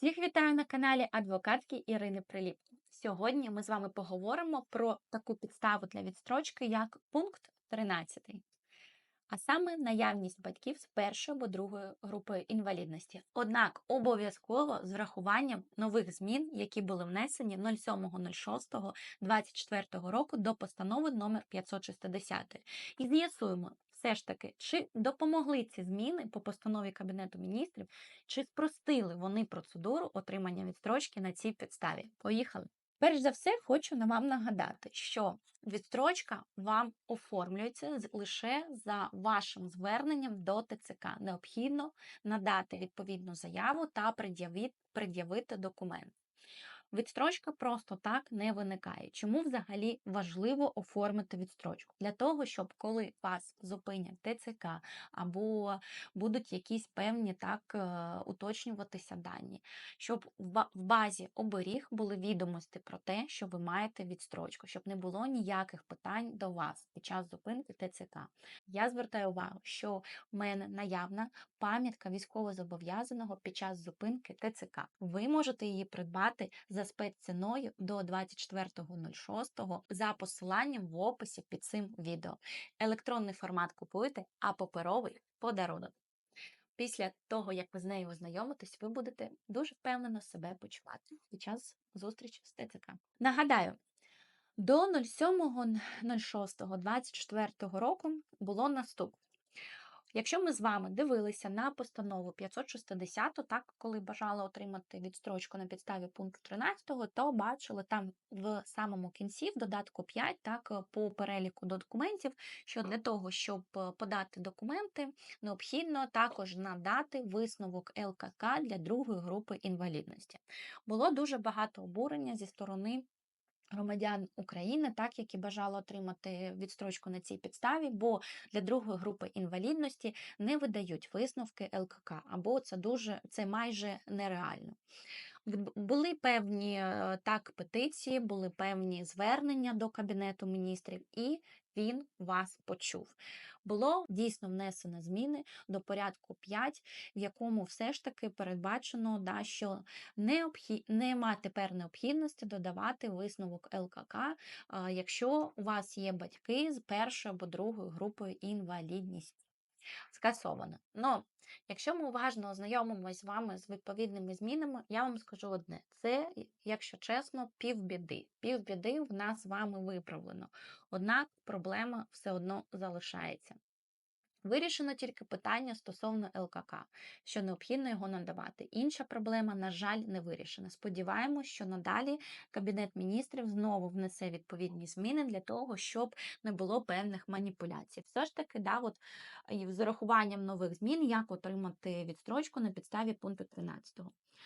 Всіх вітаю на каналі адвокатки Ірини Приліп. Сьогодні ми з вами поговоримо про таку підставу для відстрочки, як пункт 13, а саме наявність батьків з першої або другої групи інвалідності. Однак обов'язково з врахуванням нових змін, які були внесені 07.06.24 року до постанови номер 560. І з'ясуємо, все ж таки, чи допомогли ці зміни по постанові Кабінету міністрів, чи спростили вони процедуру отримання відстрочки на цій підставі? Поїхали! Перш за все, хочу вам нагадати, що відстрочка вам оформлюється лише за вашим зверненням до ТЦК. Необхідно надати відповідну заяву та пред'явити документ. Відстрочка просто так не виникає. Чому взагалі важливо оформити відстрочку? Для того, щоб коли вас зупинять ТЦК або будуть якісь певні так е, уточнюватися дані, щоб в базі оберіг були відомості про те, що ви маєте відстрочку, щоб не було ніяких питань до вас під час зупинки ТЦК. Я звертаю увагу, що в мене наявна пам'ятка військовозобов'язаного під час зупинки ТЦК. Ви можете її придбати за спецціною до 24.06 за посиланням в описі під цим відео. Електронний формат купуєте, а паперовий подарунок. Після того, як ви з нею ознайомитесь, ви будете дуже впевнено себе почувати під час зустрічі з ТЦК. Нагадаю, до 07.06.24 року було наступне. Якщо ми з вами дивилися на постанову 560, так, коли бажали отримати відстрочку на підставі пункту 13, то бачили там в самому кінці, в додатку 5, так, е, по переліку до документів, що для того, щоб е, подати документи, необхідно також надати висновок ЛКК для другої групи інвалідності. Було дуже багато обурення зі сторони громадян України, так які бажали отримати відстрочку на цій підставі, бо для другої групи інвалідності не видають висновки ЛКК, або це дуже це майже нереально. Були певні е, так петиції, були певні звернення до Кабінету міністрів, і він вас почув. Було дійсно внесено зміни до порядку 5, в якому все ж таки передбачено, да, що необхід... нема тепер необхідності додавати висновок ЛКК, якщо у вас є батьки з першою або другою групою інвалідність. Скасовано. Но якщо ми уважно ознайомимося з вами з відповідними змінами, я вам скажу одне: це, якщо чесно, півбіди. Півбіди в нас з вами виправлено. Однак проблема все одно залишається. Вирішено тільки питання стосовно ЛКК, що необхідно його надавати. Інша проблема, на жаль, не вирішена. Сподіваємось, що надалі Кабінет міністрів знову внесе відповідні зміни для того, щоб не було певних маніпуляцій. Все ж таки, да, от, з урахуванням нових змін, як отримати відстрочку на підставі пункту 13.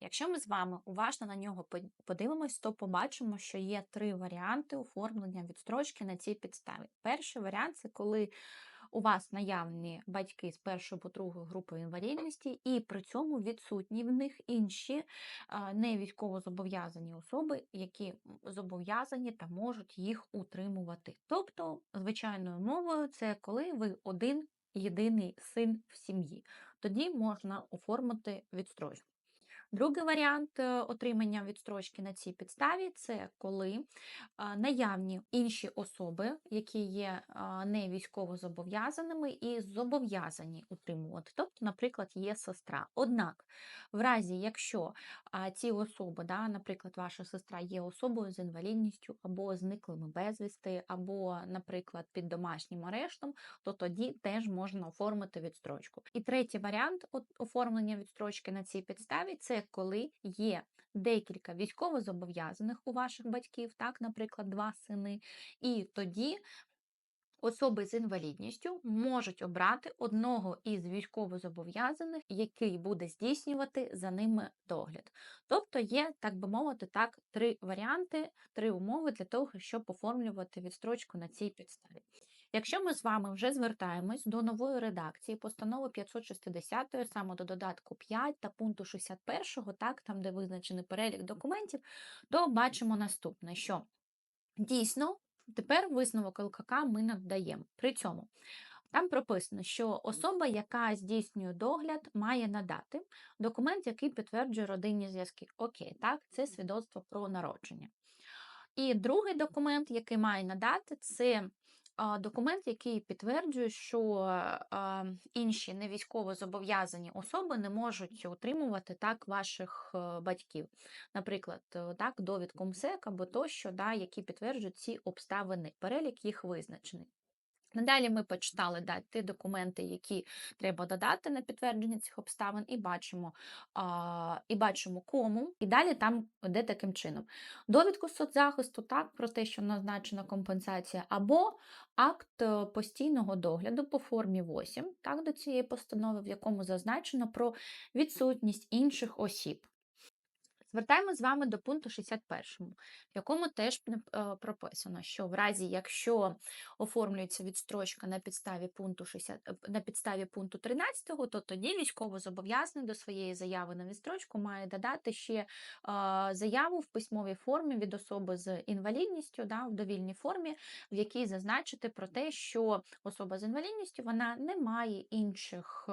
Якщо ми з вами уважно на нього подивимось, то побачимо, що є три варіанти оформлення відстрочки на цій підставі. Перший варіант це коли у вас наявні батьки з першої по другої групи інвалідності, і при цьому відсутні в них інші не військовозобов'язані особи, які зобов'язані та можуть їх утримувати. Тобто, звичайною мовою, це коли ви один єдиний син в сім'ї. Тоді можна оформити відстрочку. Другий варіант е, отримання відстрочки на цій підставі це коли наявні інші особи, які є не військовозобов'язаними і зобов'язані утримувати. Тобто, наприклад, є сестра. Однак, в разі, якщо ці особи, да, наприклад, ваша сестра є особою з інвалідністю або зниклими безвісти, або, наприклад, під домашнім арештом, то тоді теж можна оформити відстрочку. І третій варіант оформлення відстрочки на цій підставі це коли є декілька військовозобов'язаних у ваших батьків, так, наприклад, два сини, і тоді. Особи з інвалідністю можуть обрати одного із військовозобов'язаних, який буде здійснювати за ними догляд. Тобто є, так би мовити, так, три варіанти, три умови для того, щоб оформлювати відстрочку на цій підставі. Якщо ми з вами вже звертаємось до нової редакції постанови 560, саме до додатку 5 та пункту 61, так, там, де визначений перелік документів, то бачимо наступне, що дійсно тепер висновок ЛКК ми надаємо. При цьому Там прописано, що особа, яка здійснює догляд, має надати документ, який підтверджує родинні зв'язки. Окей, так, це свідоцтво про народження. І другий документ, який має надати, це документ, який підтверджує, що інші невійськово зобов'язані особи не можуть утримувати так ваших е, батьків. Наприклад, е, так, довідку МСЕК або тощо, да, які підтверджують ці обставини. Перелік їх визначений. Надалі ми почитали да, ті документи, які треба додати на підтвердження цих обставин, і бачимо, а, і бачимо кому. І далі там йде таким чином: довідку соцзахисту, так, про те, що назначена компенсація, або акт е, постійного догляду по формі 8, так, до цієї постанови, в якому зазначено про відсутність інших осіб. Звертаємо з вами до пункту 61, в якому теж е, прописано, що в разі, якщо оформлюється відстрочка на підставі пункту 60, е, на підставі пункту 13, то тоді військовозобов'язаний до своєї заяви на відстрочку має додати ще е, заяву в письмовій формі від особи з інвалідністю, да, в довільній формі, в якій зазначити про те, що особа з інвалідністю вона не має інших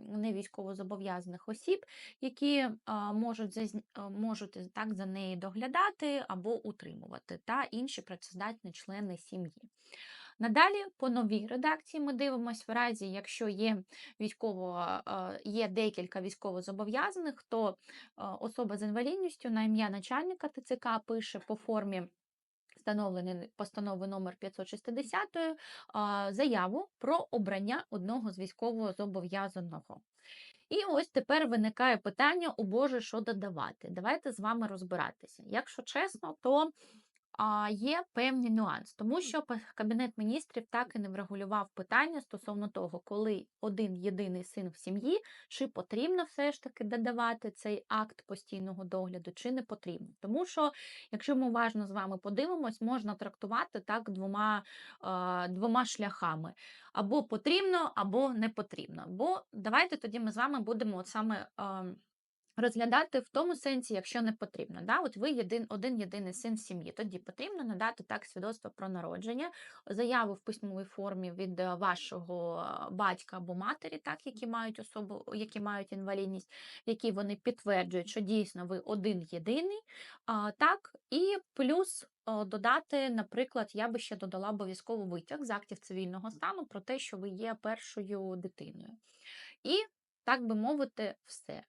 невійськовозобов'язаних осіб, які можуть можуть так за нею доглядати або утримувати, та інші працездатні члени сім'ї. Надалі, по новій редакції, ми дивимося в разі, якщо є військово, є декілька військовозобов'язаних, то особа з інвалідністю на ім'я начальника ТЦК пише по формі. Встановлений постанови номер 560 заяву про обрання одного з військовозобов'язаного. І ось тепер виникає питання, у Боже, що додавати. Давайте з вами розбиратися. Якщо чесно, то є певний нюанс, тому що Кабінет міністрів так і не врегулював питання стосовно того, коли один єдиний син в сім'ї, чи потрібно все ж таки додавати цей акт постійного догляду, чи не потрібно. Тому що, якщо ми уважно з вами подивимось, можна трактувати так двома, а, двома шляхами. Або потрібно, або не потрібно. Бо давайте тоді ми з вами будемо от саме. Розглядати в тому сенсі, якщо не потрібно. Да? От ви єдин, один єдиний син в сім'ї. Тоді потрібно надати так свідоцтво про народження, заяву в письмовій формі від е, вашого е, батька або матері, так, які мають особу, які мають інвалідність, в якій вони підтверджують, що дійсно ви один єдиний. Так, І плюс додати, наприклад, я би ще додала обов'язково витяг з актів цивільного стану про те, що ви є першою дитиною. І, так би мовити, все.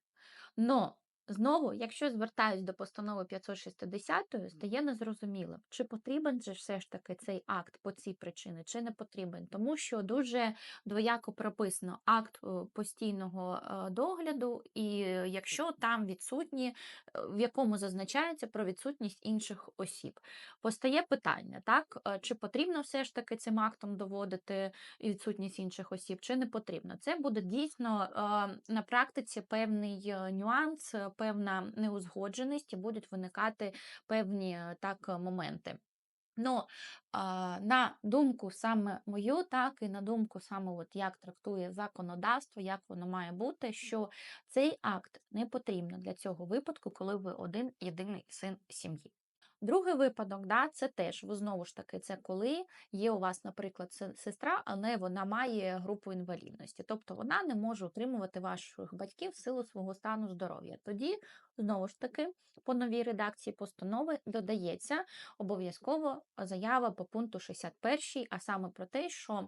Но знову, якщо звертаюсь до постанови 560, стає незрозумілим, чи потрібен же все ж таки цей акт по цій причині, чи не потрібен, тому що дуже двояко прописано акт е, постійного е, догляду, і якщо там відсутні, е, в якому зазначається про відсутність інших осіб. Постає питання, так, чи потрібно все ж таки цим актом доводити відсутність інших осіб, чи не потрібно. Це буде дійсно на практиці певний нюанс певна неузгодженість і будуть виникати певні е, так моменти. Ну, на думку саме мою, так і на думку саме, от як трактує законодавство, як воно має бути, що цей акт не потрібно для цього випадку, коли ви один єдиний син сім'ї. Другий випадок, да, це теж ви знову ж таки, це коли є у вас, наприклад, сестра, але вона має групу інвалідності, тобто вона не може утримувати ваших батьків в силу свого стану здоров'я. Тоді, знову ж таки, по новій редакції постанови додається обов'язково заява по пункту 61, а саме про те, що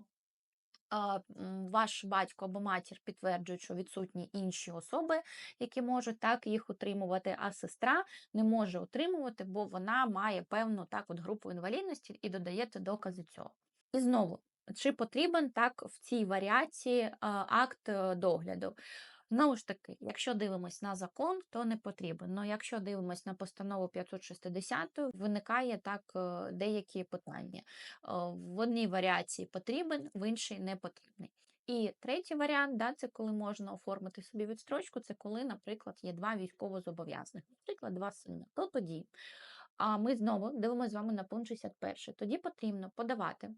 ваш батько або матір підтверджують, що відсутні інші особи, які можуть так їх утримувати, а сестра не може утримувати, бо вона має певну так от групу інвалідності і додаєте докази цього. І знову, чи потрібен так в цій варіації акт е, догляду? Знову ж таки, якщо дивимось на закон, то не потрібен. Но якщо дивимось на постанову 560, виникає так е, деякі питання. Е, в одній варіації потрібен, в іншій не потрібний. І третій варіант, да, це коли можна оформити собі відстрочку, це коли, наприклад, є два військовозобов'язаних, наприклад, два сини. То тоді. А ми знову дивимося з вами на пункт 61. Тоді потрібно подавати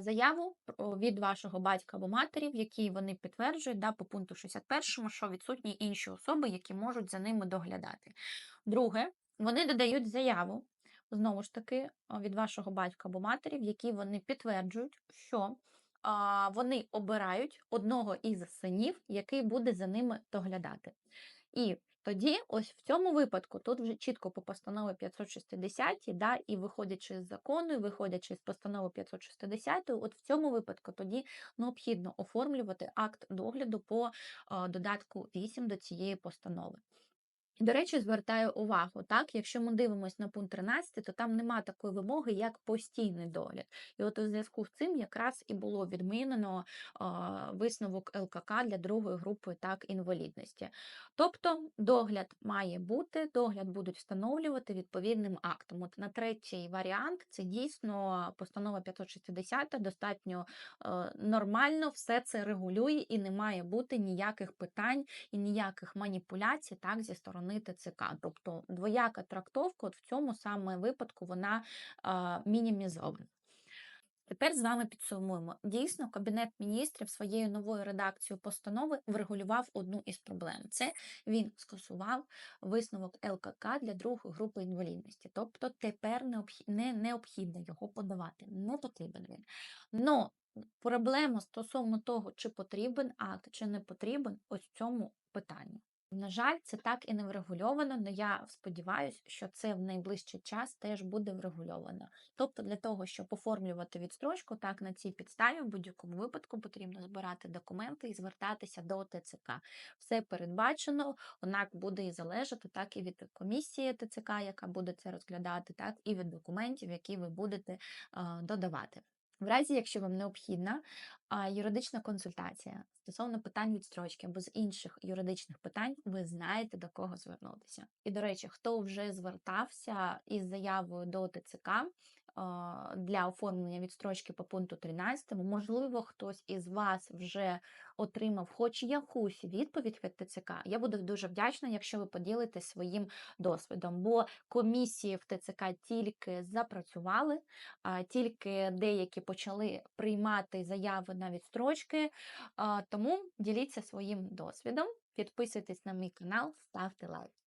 заяву від вашого батька або матері, в якій вони підтверджують да, по пункту 61, що відсутні інші особи, які можуть за ними доглядати. Друге, вони додають заяву, знову ж таки, від вашого батька або матері, в якій вони підтверджують, що а, вони обирають одного із синів, який буде за ними доглядати. І тоді, ось в цьому випадку, тут вже чітко по постанові 560, да, і виходячи з закону, і виходячи з постанови 560, от в цьому випадку тоді необхідно оформлювати акт догляду по додатку 8 до цієї постанови. До речі, звертаю увагу, так, якщо ми дивимося на пункт 13, то там нема такої вимоги, як постійний догляд. І от у зв'язку з цим якраз і було відмінено висновок ЛКК для другої групи так інвалідності. Тобто догляд має бути, догляд будуть встановлювати відповідним актом. От на третій варіант це дійсно постанова 560 достатньо е, нормально все це регулює і не має бути ніяких питань і ніяких маніпуляцій так зі сторони ТЦК. Тобто двояка трактовка от в цьому саме випадку вона а, мінімізована. Тепер з вами підсумуємо. Дійсно, Кабінет міністрів своєю новою редакцією постанови врегулював одну із проблем. Це він скасував висновок ЛКК для другої групи інвалідності. Тобто тепер не необхідно його подавати. Не потрібен він. Но проблема стосовно того, чи потрібен акт, чи не потрібен, ось в цьому питанні. На жаль, це так і не врегульовано, але я сподіваюся, що це в найближчий час теж буде врегульовано. Тобто, для того, щоб оформлювати відстрочку, так на цій підставі в будь-якому випадку потрібно збирати документи і звертатися до ТЦК. Все передбачено, однак буде і залежати так і від комісії ТЦК, яка буде це розглядати, так і від документів, які ви будете а, додавати. В разі, якщо вам необхідна юридична консультація стосовно питань відстрочки або з інших юридичних питань, ви знаєте до кого звернутися. І до речі, хто вже звертався із заявою до ТЦК для оформлення відстрочки по пункту 13, можливо, хтось із вас вже отримав хоч якусь відповідь від ТЦК. Я буду дуже вдячна, якщо ви поділитесь своїм досвідом, бо комісії в ТЦК тільки запрацювали, тільки деякі почали приймати заяви на відстрочки. Тому діліться своїм досвідом, підписуйтесь на мій канал, ставте лайк.